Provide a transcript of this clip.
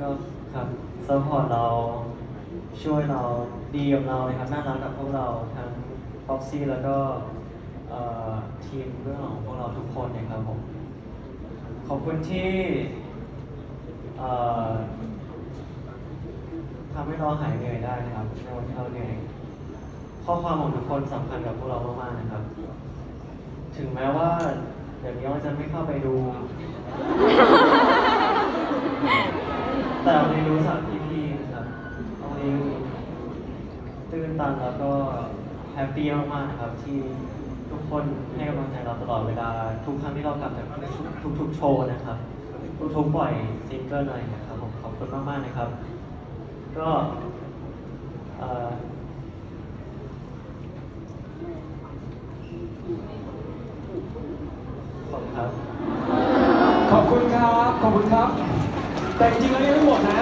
ก็ครับซัพพอร์ตเราช่วยเราดีกับเรานะครับ น่ารักกับพวกเราทั้งพ็อกซี่แล้วก็เอ่อทีมเรื่องของพวกเราทุกคนนะครับผม ขอบคุณที่เอ่อทำให้เราหายเหนื่อยได้นะครับในวันที่เราเหนื่อยข้อความของทุกคนสำคัญกับพวกเรามากๆนะครับ ถึงแม้ว่าเดี๋ยวนี้เราจะไม่เข้าไปดู แต่วันนี้รู้สักพี่ๆนะครับวันนี้ตื่นตันแล้วก็แฮปปี้มากๆนะครับที่ทุกคนให้กำลังใจเราตลอดเวลาทุกครั้งที่เรากลับจากทุกๆโชว์นะครับทุกๆปล่อยซิงเกิลอะไรนะครับผมขอบคุณมากๆนะครับ ก็เอ่อขอบคุณครับ ขอบคุณครับ ขอบคุณครับ แต่จริงๆแล้วยังไม่หมดนะ